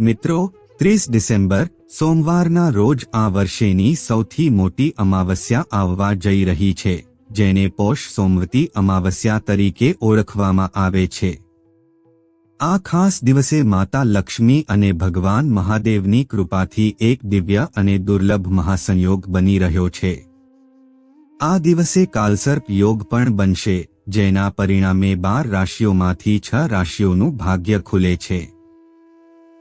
મિત્રો, ત્રીસ ડિસેમ્બર, સોમવારના રોજ આ વર્ષેની સૌથી મોટી અમાવસ્યા આવવા જઈ રહી છે, જેને પોષ સોમવતી અમાવસ્યા તરીકે ઓળખવામાં આવે છે. આ ખાસ દિવસે માતા લક્ષ્મી અને ભગવાન મહાદેવની કૃપાથી એક દિવ્ય અને દુર્લભ મહાસંયોગ બની રહ્યો છે. આ દિવસે કાલસર્પ યોગ પણ બનશે, જેના પરિણામે બાર રાશિઓમાંથી છ રાશિઓનું ભાગ્ય ખુલે છે.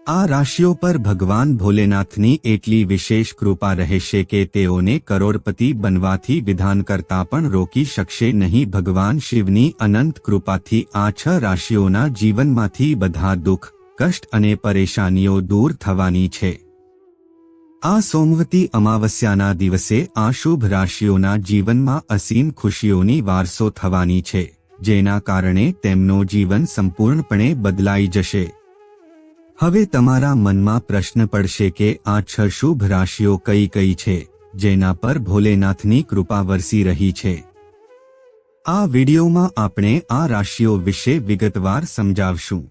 આ રાશિઓ પર ભગવાન ભોલેનાથની એટલી વિશેષ કૃપા રહેશે કે તેઓને કરોડપતિ બનવાથી વિધાન કરતા પણ રોકી શકશે નહીં. ભગવાન શિવની અનંત કૃપાથી આ છ રાશિઓના જીવનમાંથી બધા દુઃખ, કષ્ટ અને પરેશાનીઓ દૂર થવાની છે. આ સોમવતી અમાવસ્યાના દિવસે આ શુભ રાશિઓના જીવનમાં અસીમ ખુશીઓની વારસો થવાની છે, જેના કારણે તેમનો જીવન સંપૂર્ણપણે બદલાઈ જશે. હવે તમારા મનમાં પ્રશ્ન પડશે કે આ છ શુભ રાશિઓ કઈ કઈ છે, જેના પર ભોલેનાથની કૃપા વરસી રહી છે. આ વિડિયોમાં આપણે આ રાશિઓ વિશે વિગતવાર સમજાવશું.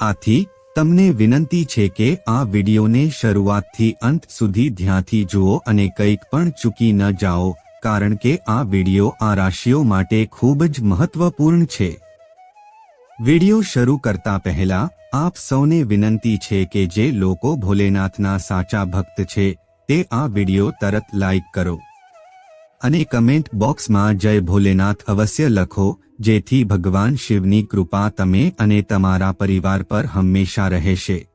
આથી, તમને વિનંતી છે કે આ વિડિયોને શરૂઆતથી અંત સુધી ધ્યાનથી જુઓ અને કંઈક પણ ચૂકી ન જાઓ, કારણ કે આ વિડિયો આ રાશિઓ માટે ખૂબ જ મહત્વપૂર્ણ છે. વિડિયો શરૂ કરતા પહેલા આપ સૌને વિનંતી છે કે જે લોકો ભોલેનાથના સાચા ભક્ત છે, તે આ વિડિયો તરત લાઈક કરો. અને કમેન્ટ બોક્સમાં જય ભોલેનાથ અવશ્ય લખો, જેથી ભગવાન શિવની કૃપા તમે અને તમારા પરિવાર પર હંમેશા રહેશે.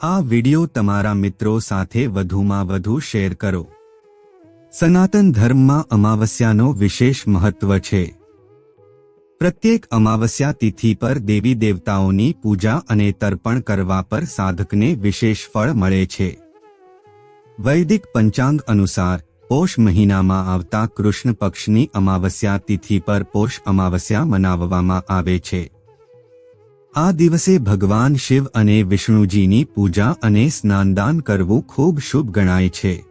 આ વિડિયો તમારા મિત્રો સાથે વધુમાં વધુ શેર કરો. સનાતન ધર્મમાં અમાવસ્યાનો વિશેષ મહત્વ છે. પ્રત્યેક અમાવસ્યા તિથિ પર દેવી દેવતાઓની પૂજા અને તર્પણ કરવા પર સાધકને વિશેષ ફળ મળે છે. વૈદિક પંચાંગ અનુસાર, પોષ મહિનામાં આવતા કૃષ્ણ પક્ષની અમાવસ્યા તિથિ પર પોષ અમાવસ્યા મનાવવામાં આવે છે. આ દિવસે ભગવાન શિવ અને વિષ્ણુજીની પૂજા અને સ્નાનદાન કરવું ખૂબ શુભ ગણાય છે.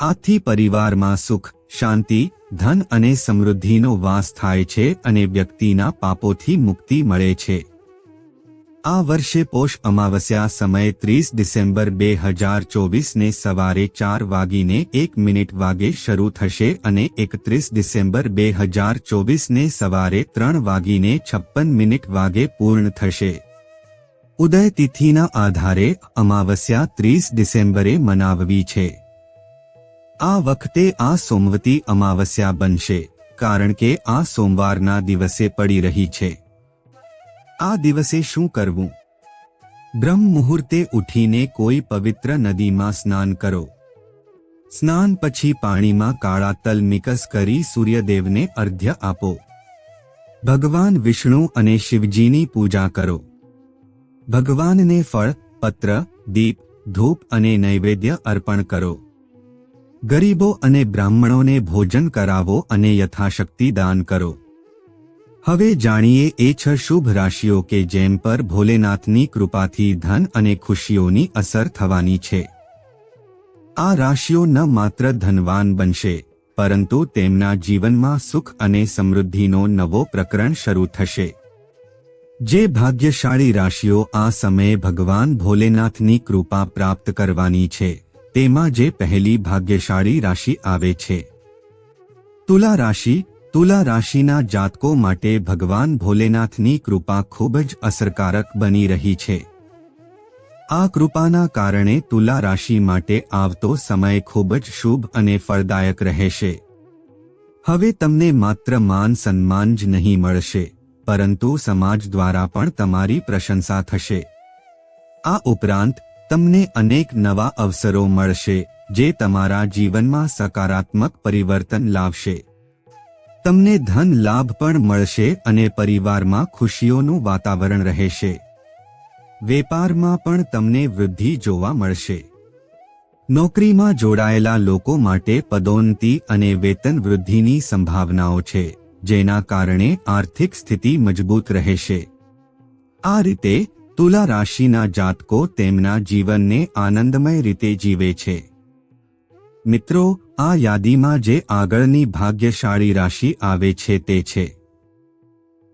આથી પરિવારમાં સુખ, શાંતિ ધન અને સમૃદ્ધિનો વાસ થાય છે અને વ્યક્તિના પાપોથી મુક્તિ મળે છે. આ વર્ષે પોષ અમાવસ્યા સમયે ત્રીસ ડિસેમ્બર બે હજાર ચોવીસને સવારે ચાર વાગીને એક મિનિટ વાગે શરૂ થશે અને એકત્રીસ ડિસેમ્બર બે હજાર ચોવીસને સવારે ત્રણ વાગીને છપ્પન મિનિટ વાગે પૂર્ણ થશે. ઉદય તિથિના આધારે અમાવસ્યા ત્રીસ ડિસેમ્બરે મનાવવી છે. આ વખતે આ સોમવતી અમાવસ્યા બનશે, કારણ કે આ સોમવારના દિવસે પડી રહી છે. આ દિવસે શું કરવું? બ્રહ્મ મુહૂર્તે ઉઠીને કોઈ પવિત્ર નદીમાં સ્નાન કરો. સ્નાન પછી પાણીમાં કાળા તલ મિકસ કરી સૂર્યદેવને અર્ધ્ય આપો. ભગવાન વિષ્ણુ અને શિવજીની પૂજા કરો. ભગવાનને ફળ, પત્ર, દીપ, ધૂપ અને નૈવેદ્ય અર્પણ કરો. ગરીબો અને બ્રાહ્મણોને ભોજન કરાવો અને યથાશક્તિ દાન કરો. હવે જાણીએ એ છ શુભ રાશિઓ કે જેમ પર ભોલેનાથની કૃપાથી ધન અને ખુશીઓની અસર થવાની છે. આ રાશિઓ ન માત્ર ધનવાન બનશે, પરંતુ તેમના જીવનમાં સુખ અને સમૃદ્ધિનો નવો પ્રકરણ શરૂ થશે. જે ભાગ્યશાળી રાશિઓ આ સમયે ભગવાન ભોલેનાથની કૃપા પ્રાપ્ત કરવાની છે. તેમાં જે પહેલી ભાગ્યશાળી રાશિ આવે છે. તુલા રાશિ, તુલા રાશિના જાતકો માટે ભગવાન ભોલેનાથની કૃપા ખૂબ જ અસરકારક બની રહી છે. આ કૃપાના કારણે તુલા રાશિ માટે આવતો સમય ખૂબ જ શુભ અને ફળદાયક રહેશે. હવે તમને માત્ર માન સન્માન જ નહીં મળશે, પરંતુ સમાજ દ્વારા પણ તમારી પ્રશંસા થશે. આ ઉપરાંત તમને અનેક નવા અવસરો મળશે, જે તમારા જીવનમાં સકારાત્મક પરિવર્તન લાવશે. તમને ધન લાભ પણ મળશે અને પરિવારમાં ખુશીઓનું વાતાવરણ રહેશે. વેપારમાં પણ તમને વૃદ્ધિ જોવા મળશે. નોકરીમાં જોડાયેલા લોકો માટે પદોન્નતિ અને વેતન વૃદ્ધિની સંભાવનાઓ છે, જેના કારણે આર્થિક સ્થિતિ મજબૂત રહેશે. આ રીતે તુલા રાશિના જાતકો તેમના જીવનને આનંદમય રીતે જીવે છે. મિત્રો, આ યાદીમાં જે આગળની ભાગ્યશાળી રાશિ આવે છે તે છે.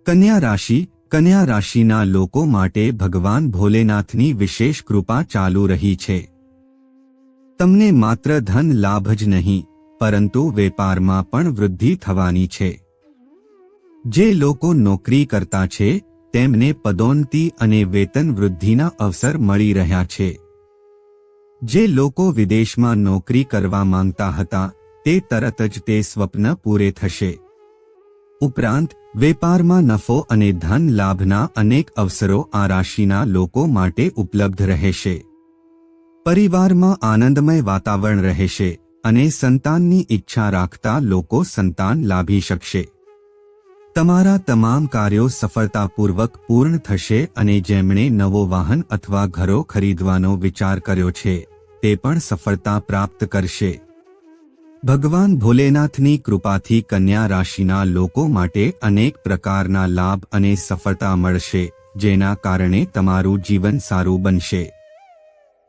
કન્યા રાશિ, કન્યા રાશિના લોકો માટે ભગવાન ભોલેનાથની વિશેષ કૃપા ચાલુ રહી છે. તમને માત્ર ધન લાભ જ નહીં, પરંતુ વેપારમાં પણ વૃદ્ધિ થવાની છે. જે લોકો નોકરી કરતા છે તેમને પદોન્નતિ અને વેતન વૃદ્ધિના અવસર મળી રહ્યા છે. જે લોકો વિદેશમાં નોકરી કરવા માંગતા હતા, તે તરત જ તે સ્વપ્ન પૂરે થશે. ઉપરાંત, વેપારમાં નફો અને ધન લાભના અનેક અવસરો આ રાશિના લોકો માટે ઉપલબ્ધ રહેશે. પરિવારમાં આનંદમય વાતાવરણ રહેશે અને સંતાનની ઈચ્છા રાખતા લોકો સંતાન લાભી શકશે. તમારા તમામ કાર્યો સફળતાપૂર્વક પૂર્ણ થશે અને જેમણે નવો વાહન અથવા ઘરો ખરીદવાનો વિચાર કર્યો છે, તે પણ સફળતા પ્રાપ્ત કરશે. ભગવાન ભોલેનાથની કૃપાથી કન્યા રાશિના લોકો માટે અનેક પ્રકારના લાભ અને સફળતા મળશે, જેના કારણે તમારું જીવન સારું બનશે.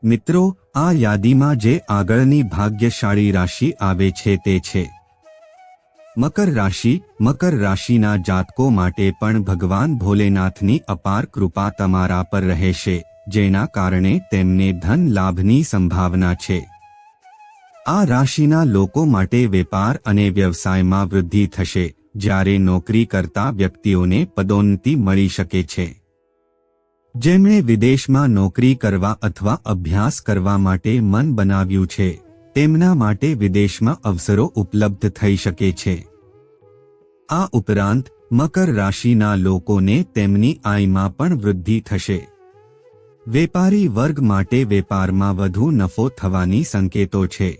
મિત્રો, આ યાદીમાં જે આગળની ભાગ્યશાળી રાશિ આવે છે તે છે. મકર રાશિ, મકર રાશિના જાતકો માટે પણ ભગવાન ભોલેનાથની અપાર કૃપા તમારા પર રહેશે, જેના કારણે તેમને ધન લાભની સંભાવના છે. આ રાશિના લોકો માટે વેપાર અને વ્યવસાયમાં વૃદ્ધિ થશે, જ્યારે નોકરી કરતા વ્યક્તિઓને પદોન્નતિ મળી શકે છે. જેમણે વિદેશમાં નોકરી કરવા અથવા અભ્યાસ કરવા માટે મન બનાવ્યું છે તેમના માટે વિદેશમાં અવસરો ઉપલબ્ધ થઈ શકે છે. આ ઉપરાંત, મકર રાશિના લોકોને તેમની આયમાં પણ વૃદ્ધિ થશે. વેપારી વર્ગ માટે વેપારમાં વધુ નફો થવાની સંકેતો છે.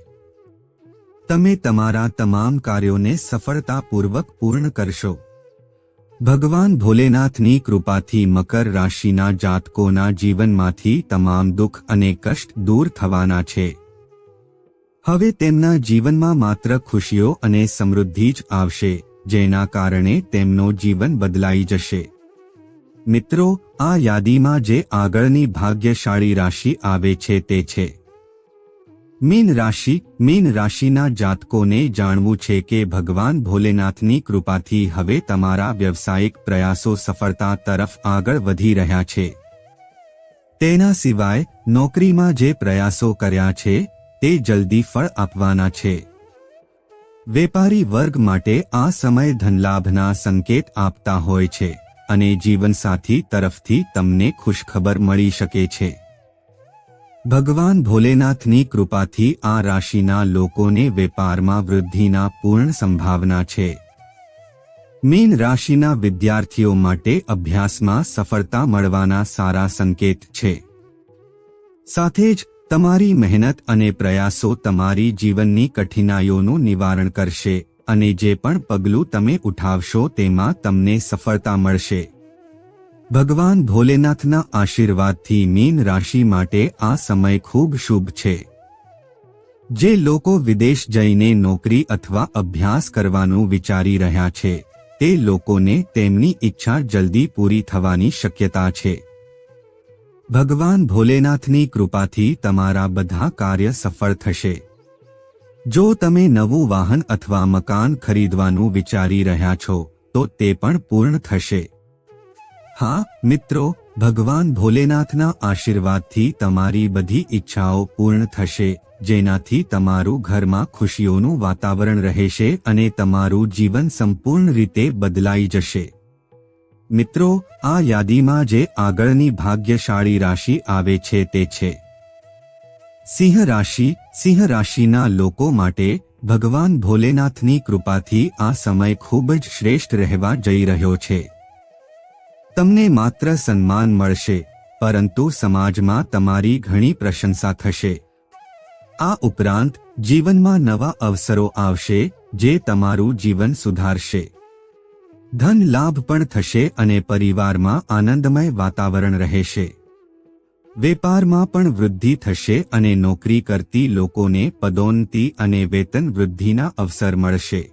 તમે તમારા તમામ કાર્યોને સફળતાપૂર્વક પૂર્ણ કરશો. ભગવાન ભોલેનાથની કૃપાથી મકર રાશિના જાતકોના જીવનમાંથી તમામ દુઃખ અને કષ્ટ દૂર થવાના છે. હવે તેમના જીવનમાં માત્ર ખુશીઓ અને સમૃદ્ધિ જ આવશે, જેના કારણે તેમનો જીવન બદલાઈ જશે. મિત્રો, આ યાદીમાં જે આગળની ભાગ્યશાળી રાશિ આવે છે તે છે. મીન રાશિ, મીન રાશિના જાતકોને જાણવું છે કે ભગવાન ભોલેનાથની કૃપાથી હવે તમારા વ્યવસાયિક પ્રયાસો સફળતા તરફ આગળ વધી રહ્યા છે. તેના સિવાય, નોકરીમાં જે પ્રયાસો કર્યા છે તે જલ્દી ફળ આપવાના છે. વેપારી વર્ગ માટે આ સમય ધનલાભના સંકેત આપતા હોય છે અને જીવનસાથી તરફથી તમને ખુશખબર મળી શકે છે. ભગવાન ભોલેનાથની કૃપાથી આ રાશિના લોકોને વેપારમાં વૃદ્ધિના પૂર્ણ સંભાવના છે. મીન રાશિના વિદ્યાર્થીઓ માટે અભ્યાસમાં સફળતા મળવાના સારા સંકેત છે. સાથે જ તમારી મહેનત અને પ્રયાસો તમારી જીવનની કઠિનાઈઓનું નિવારણ કરશે અને જે પણ પગલું તમે ઉઠાવશો તેમાં તમને સફળતા મળશે. ભગવાન ભોલેનાથના આશીર્વાદથી મીન રાશિ માટે આ સમય ખૂબ શુભ છે. જે લોકો વિદેશ જઈને નોકરી અથવા અભ્યાસ કરવાનું વિચારી રહ્યા છે, તે લોકોને તેમની ઈચ્છા જલ્દી પૂરી થવાની શક્યતા છે. ભગવાન ભોલેનાથની કૃપાથી તમારા બધા કાર્ય સફળ થશે. જો તમે નવું વાહન અથવા મકાન ખરીદવાનું વિચારી રહ્યા છો, તો તે પણ પૂર્ણ થશે. હા, મિત્રો, ભગવાન ભોલેનાથના આશીર્વાદથી તમારી બધી ઈચ્છાઓ પૂર્ણ થશે, જેનાથી તમારું ઘરમાં ખુશીઓનું વાતાવરણ રહેશે અને તમારું જીવન સંપૂર્ણ રીતે બદલાઈ જશે. મિત્રો, આ યાદીમાં જે આગળની ભાગ્યશાળી રાશિ આવે છે તે છે. સિંહ રાશિ, સિંહ રાશિના લોકો માટે ભગવાન ભોલેનાથની કૃપાથી આ સમય ખૂબ જ શ્રેષ્ઠ રહેવા જઈ રહ્યો છે. તમને માત્ર સન્માન મળશે, પરંતુ સમાજમાં તમારી ઘણી પ્રશંસા થશે. આ ઉપરાંત, જીવનમાં નવા અવસરો આવશે, જે તમારું જીવન સુધારશે. ધન લાભ પણ થશે અને પરિવારમાં આનંદમય વાતાવરણ રહેશે. વેપારમાં પણ વૃદ્ધિ થશે અને નોકરી કરતી લોકોને પદોન્નતિ અને વેતન વૃદ્ધિના અવસર મળશે.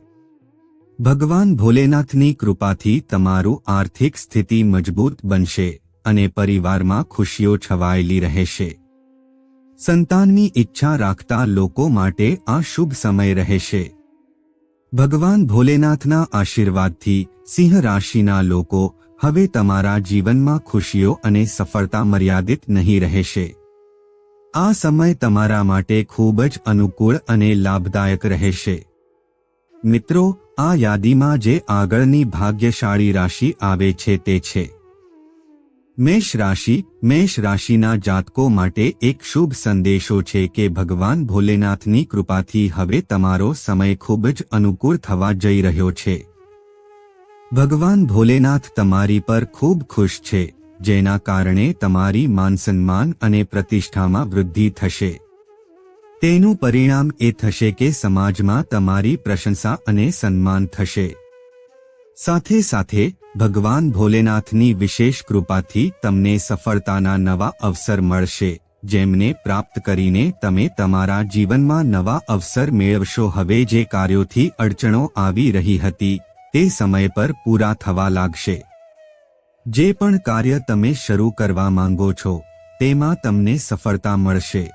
ભગવાન ભોલેનાથની કૃપાથી તમારું આર્થિક સ્થિતિ મજબૂત બનશે અને પરિવારમાં ખુશીઓ છવાયેલી રહેશે. સંતાનની ઈચ્છા રાખતા લોકો માટે આ શુભ સમય રહેશે. ભગવાન ભોલેનાથના આશીર્વાદથી સિંહ રાશિના લોકો, હવે તમારા જીવનમાં ખુશીઓ અને સફળતા મર્યાદિત નહીં રહેશે. આ સમય તમારા માટે ખૂબ જ અનુકૂળ અને લાભદાયક રહેશે. મિત્રો, આ યાદીમાં જે આગળની ભાગ્યશાળી રાશિ આવે છે તે છે. મેષ રાશિ, મેષ રાશિના જાતકો માટે એક શુભ સંદેશો છે કે ભગવાન ભોલેનાથની કૃપાથી હવે તમારો સમય ખૂબ જ અનુકૂળ થવા જઈ રહ્યો છે. ભગવાન ભોલેનાથ તમારી પર ખૂબ ખુશ છે, જેના કારણે તમારી માનસન્માન અને પ્રતિષ્ઠામાં વૃદ્ધિ થશે. તેનું પરિણામ એ થશે કે સમાજમાં તમારી પ્રશંસા અને સન્માન થશે. સાથે સાથે, ભગવાન ભોલેનાથની વિશેષ કૃપાથી તમને સફળતાના નવા અવસર મળશે, જેમને પ્રાપ્ત કરીને તમે તમારા જીવનમાં નવા અવસર મેળવશો. હવે જે કાર્યોથી અડચણો આવી રહી હતી તે સમય પર પૂરા થવા લાગશે. જે પણ કાર્ય તમે શરૂ કરવા માંગો છો, તેમાં તમને સફળતા મળશે.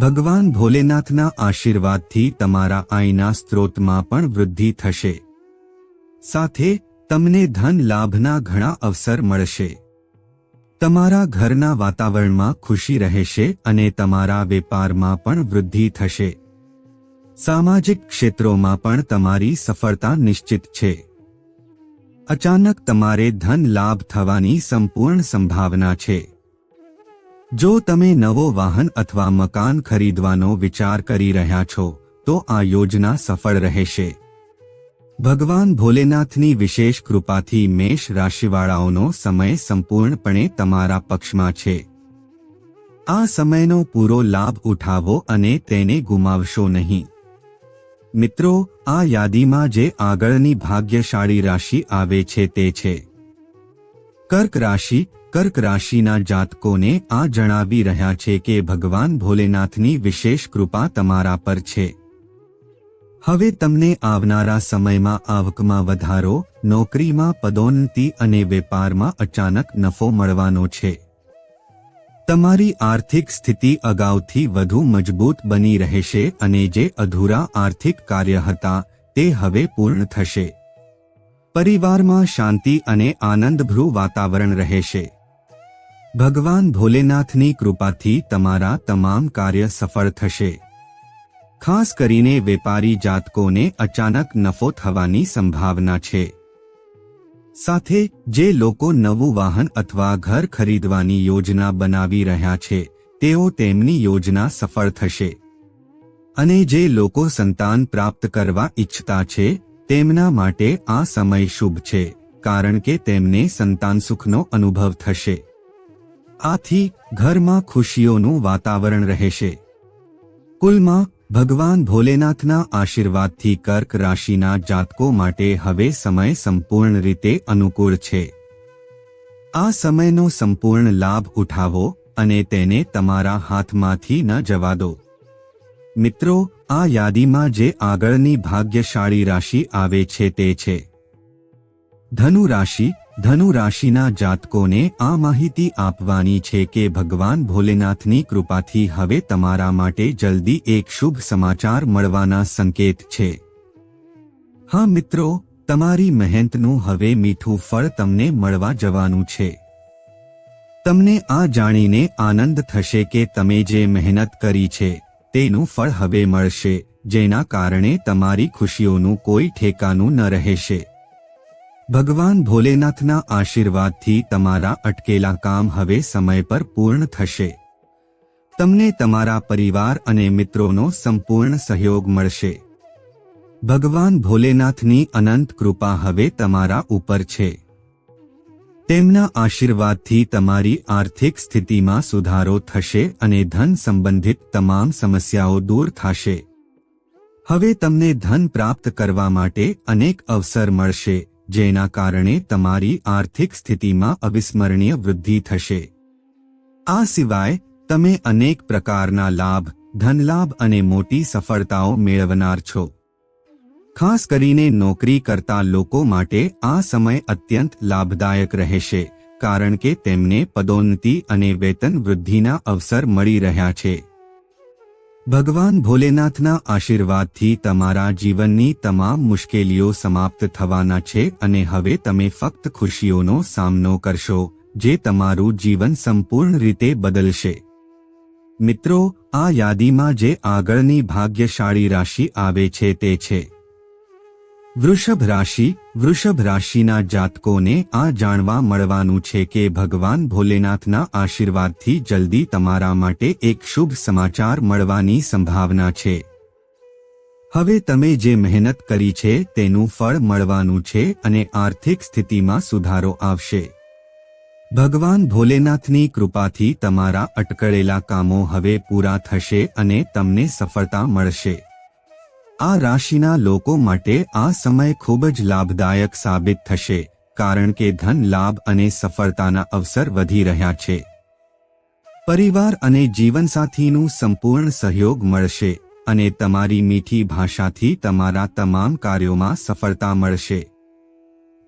ભગવાન ભોલેનાથના આશીર્વાદથી તમારા આઈના સ્ત્રોતમાં પણ વૃદ્ધિ થશે. સાથે, તમને ધન લાભના ઘણા અવસર મળશે. તમારા ઘરના વાતાવરણમાં ખુશી રહેશે અને તમારા વેપારમાં પણ વૃદ્ધિ થશે. સામાજિક ક્ષેત્રોમાં પણ તમારી સફળતા નિશ્ચિત છે. અચાનક તમારે ધન લાભ થવાની સંપૂર્ણ સંભાવના છે. જો તમે નવો વાહન અથવા મકાન ખરીદવાનો વિચાર કરી રહ્યા છો, તો આ યોજના સફળ રહેશે. ભગવાન ભોલેનાથની વિશેષ કૃપાથી મેષ રાશિવાળાઓનો સમય સંપૂર્ણપણે તમારા પક્ષમાં છે. આ સમયનો પૂરો લાભ ઉઠાવો અને તેને ગુમાવશો નહીં. મિત્રો, આ યાદીમાં જે આગળની ભાગ્યશાળી રાશિ આવે છે તે છે. કર્ક રાશિ, કર્ક રાશિના જાતકોને આ જણાવી રહ્યા છે કે ભગવાન ભોલેનાથની વિશેષ કૃપા તમારા પર છે. હવે તમને આવનારા સમયમાં આવકમાં વધારો, નોકરીમાં પદોન્નતિ અને વેપારમાં અચાનક નફો મળવાનો છે. તમારી આર્થિક સ્થિતિ અગાઉથી વધુ મજબૂત બની રહેશે અને જે અધૂરા આર્થિક કાર્ય હતા તે હવે પૂર્ણ થશે. પરિવારમાં શાંતિ અને આનંદભૃ વાતાવરણ રહેશે. ભગવાન ભોલેનાથની કૃપાથી તમારા તમામ કાર્ય સફળ થશે. ખાસ કરીને વેપારી જાતકોને અચાનક નફો થવાની સંભાવના છે. સાથે જે લોકો નવું વાહન અથવા ઘર ખરીદવાની યોજના બનાવી રહ્યા છે, તેઓ તેમની યોજના સફળ થશે. અને જે લોકો સંતાન પ્રાપ્ત કરવા ઈચ્છતા છે, તેમના માટે આ સમય શુભ છે, કારણ કે તેમને સંતાન સુખનો અનુભવ થશે. આથી ઘરમાં ખુશીઓનું વાતાવરણ રહેશે. કુલમાં ભગવાન ભોલેનાથના આશીર્વાદથી કર્ક રાશિના જાતકો માટે હવે સમય સંપૂર્ણ રીતે અનુકૂળ છે. આ સમયનો સંપૂર્ણ લાભ ઉઠાવો અને તેને તમારા હાથમાંથી ન જવા દો. મિત્રો, આ યાદીમાં જે આગળની ભાગ્યશાળી રાશિ આવે છે તે છે. ધનુ રાશિ ધનુ રાશિના જાતકોને આ માહિતી આપવાની છે કે ભગવાન ભોલેનાથની કૃપાથી હવે તમારા માટે જલ્દી એક શુભ સમાચાર મળવાના સંકેત છે. હા મિત્રો, તમારી મહેનતનું હવે મીઠું ફળ તમને મળવા જવાનું છે. તમને આ જાણીને આનંદ થશે કે તમે જે મહેનત કરી છે, તેનું ફળ હવે મળશે, જેના કારણે તમારી ખુશીઓનું કોઈ ઠેકાનું ન રહેશે. ભગવાન ભોલેનાથના આશીર્વાદથી તમારા અટકેલા કામ હવે સમય પર પૂર્ણ થશે. તમને તમારા પરિવાર અને મિત્રોનો સંપૂર્ણ સહયોગ મળશે. ભગવાન ભોલેનાથની અનંત કૃપા હવે તમારા ઉપર છે. તેમના આશીર્વાદથી તમારી આર્થિક સ્થિતિમાં સુધારો થશે અને ધન સંબંધિત તમામ સમસ્યાઓ દૂર થશે. હવે તમને ધન પ્રાપ્ત કરવા માટે અનેક અવસર મળશે. જેના કારણે તમારી આર્થિક સ્થિતિમાં અવિસ્મરણીય વૃદ્ધિ થશે. આ સિવાય, તમે અનેક પ્રકારના લાભ, ધનલાભ અને મોટી સફળતાઓ મેળવનાર છો. ખાસ કરીને નોકરી કરતા લોકો માટે આ સમય અત્યંત લાભદાયક રહેશે, કારણ કે તેમને પદોન્નતિ અને વેતન વૃદ્ધિના અવસર મળી રહ્યા છે. ભગવાન ભોલેનાથના આશીર્વાદથી તમારા જીવનની તમામ મુશ્કેલીઓ સમાપ્ત થવાના છે અને હવે તમે ફક્ત ખુશીઓનો સામનો કરશો, જે તમારું જીવન સંપૂર્ણ રીતે બદલશે. મિત્રો, આ યાદીમાં જે આગળની ભાગ્યશાળી રાશિ આવે છે તે છે. વૃષભ રાશિ, વૃષભ રાશિના જાતકોને આ જાણવા મળવાનું છે કે ભગવાન ભોલેનાથના આશીર્વાદથી જલ્દી તમારા માટે એક શુભ સમાચાર મળવાની સંભાવના છે. હવે તમે જે મહેનત કરી છે તેનું ફળ મળવાનું છે અને આર્થિક સ્થિતિમાં સુધારો આવશે. ભગવાન ભોલેનાથની કૃપાથી તમારા અટકળેલા કામો હવે પૂરા થશે અને તમને સફળતા મળશે. આ રાશિના લોકો માટે આ સમય ખૂબ જ લાભદાયક સાબિત થશે, કારણ કે ધન લાભ અને સફળતાના અવસર વધી રહ્યા છે. પરિવાર અને જીવનસાથીનું સંપૂર્ણ સહયોગ મળશે અને તમારી મીઠી ભાષાથી તમારા તમામ કાર્યોમાં સફળતા મળશે.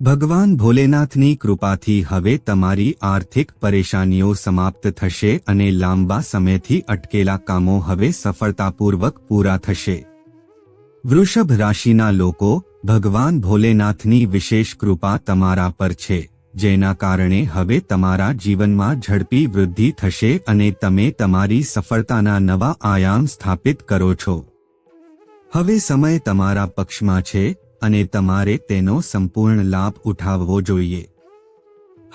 ભગવાન ભોલેનાથની કૃપાથી હવે તમારી આર્થિક પરેશાનીઓ સમાપ્ત થશે અને લાંબા સમયથી અટકેલા કામો હવે સફળતાપૂર્વક પૂરા થશે. વૃષભ રાશિના લોકો ભગવાન ભોલેનાથની વિશેષ કૃપા તમારા પર છે, જેના કારણે હવે તમારા જીવનમાં ઝડપી વૃદ્ધિ થશે અને તમે તમારી સફળતાના નવા આયામ સ્થાપિત કરો છો. હવે સમય તમારા પક્ષમાં છે અને તમારે તેનો સંપૂર્ણ લાભ ઉઠાવવો જોઈએ.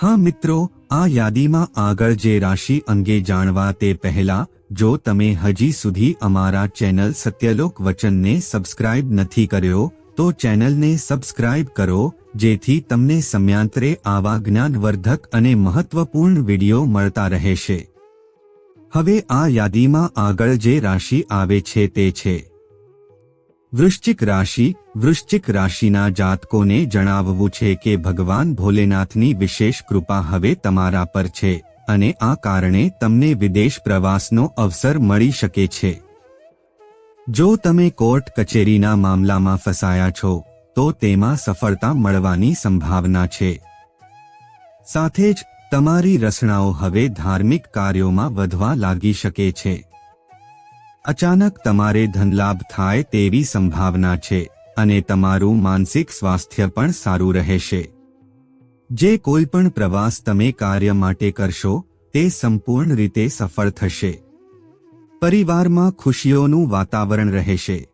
હા મિત્રો, આ યાદીમાં આગળ જે રાશિ અંગે જાણવા તે પહેલા જો તમે હજી સુધી અમારા ચેનલ સત્યલોક વચનને સબસ્ક્રાઇબ નથી કર્યો, તો ચેનલને સબસ્ક્રાઇબ કરો, જેથી તમને સમયાંતરે આવા જ્ઞાનવર્ધક અને મહત્વપૂર્ણ વીડિયો મળતા રહેશે. હવે આ યાદીમાં આગળ જે રાશિ આવે છે તે છે. વૃશ્ચિક રાશિ, વૃશ્ચિક રાશિના જાતકોને જણાવવું છે કે ભગવાન ભોલેનાથની વિશેષ કૃપા હવે તમારા પર છે. અને આ કારણે તમને વિદેશ પ્રવાસનો અવસર મળી શકે છે. જો તમે કોર્ટ કચેરીના મામલામાં ફસાયા છો, તો તેમાં સફળતા મળવાની સંભાવના છે. સાથે જ, તમારી રસણાઓ હવે ધાર્મિક કાર્યોમાં વધવા લાગી શકે છે. અચાનક તમારે ધનલાભ થાય તેવી સંભાવના છે, અને તમારું માનસિક સ્વાસ્થ્ય પણ સારું રહેશે. જે કોઈ પણ પ્રવાસ તમે કાર્ય માટે કરશો, તે સંપૂર્ણ રીતે સફળ થશે. પરિવારમાં ખુશીઓનું વાતાવરણ રહેશે.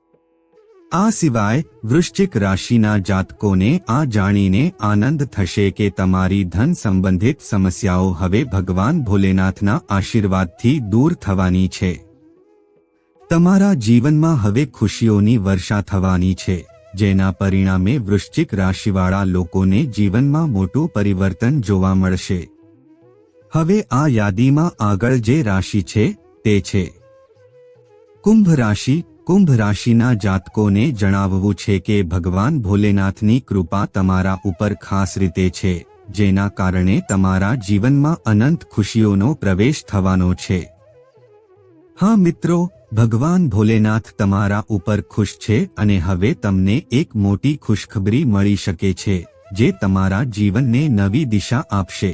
આ સિવાય, વૃશ્ચિક રાશિના જાતકોને આ જાણીને આનંદ થશે કે તમારી ધન સંબંધિત સમસ્યાઓ હવે ભગવાન ભોલેનાથના આશીર્વાદથી દૂર થવાની છે. તમારા જીવનમાં હવે ખુશીઓની વર્ષા થવાની છે. જેના પરિણામે વૃશ્ચિક રાશિવાળા લોકોને જીવનમાં મોટું પરિવર્તન જોવા મળશે. હવે આ યાદીમાં આગળ જે રાશિ છે તે છે. કુંભ રાશિ, કુંભ રાશિના જાતકોને જણાવવું છે કે ભગવાન ભોલેનાથની કૃપા તમારા ઉપર ખાસ રીતે છે, જેના કારણે તમારા જીવનમાં અનંત ખુશીઓનો પ્રવેશ થવાનો છે. હા મિત્રો ભગવાન ભોલેનાથ તમારા ઉપર ખુશ છે અને હવે તમને એક મોટી ખુશખબરી મળી શકે છે, જે તમારા જીવનને નવી દિશા આપશે.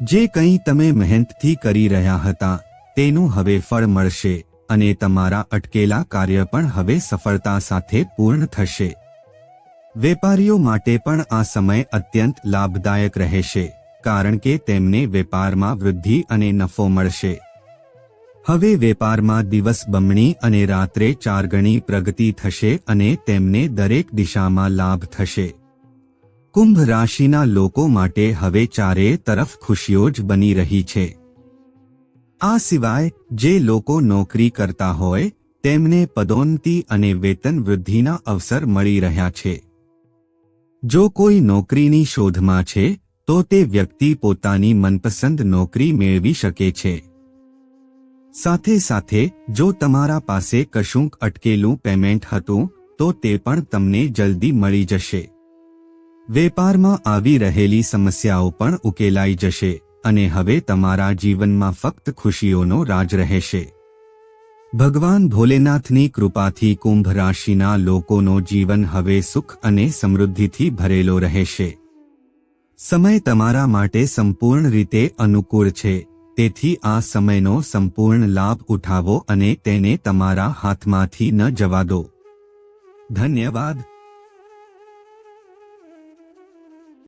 જે કંઈ તમે મહેનતથી કરી રહ્યા હતા, તેનું હવે ફળ મળશે અને તમારા અટકેલા કાર્ય પણ હવે સફળતા સાથે પૂર્ણ થશે. વેપારીઓ માટે પણ આ સમય અત્યંત લાભદાયક રહેશે, કારણ કે તેમને વેપારમાં વૃદ્ધિ અને નફો મળશે. હવે વેપારમાં દિવસ બમણી અને રાત્રે ચાર ગણી પ્રગતિ થશે અને તેમને દરેક દિશામાં લાભ થશે. કુંભ રાશિના લોકો માટે હવે ચારે તરફ ખુશીઓ જ બની રહી છે. આ સિવાય, જે લોકો નોકરી કરતા હોય, તેમને પદોન્નતિ અને વેતન વૃદ્ધિના અવસર મળી રહ્યા છે. જો કોઈ નોકરીની શોધમાં છે, તો તે વ્યક્તિ પોતાની મનપસંદ નોકરી મેળવી શકે છે. સાથે સાથે, જો તમારા પાસે કશુંક અટકેલું પેમેન્ટ હતું, તો તે પણ તમને જલ્દી મળી જશે. વેપારમાં આવી રહેલી સમસ્યાઓ પણ ઉકેલાઈ જશે, અને હવે તમારા જીવનમાં ફક્ત ખુશીઓનો રાજ રહેશે. ભગવાન ભોલેનાથની કૃપાથી કુંભ રાશિના લોકોનો જીવન હવે સુખ અને સમૃદ્ધિથી ભરેલો રહેશે. સમય તમારા માટે સંપૂર્ણ રીતે અનુકૂળ છે. તેથી આ સમયનો સંપૂર્ણ લાભ ઉઠાવો અને તેને તમારા હાથમાંથી ન જવા દો. ધન્યવાદ.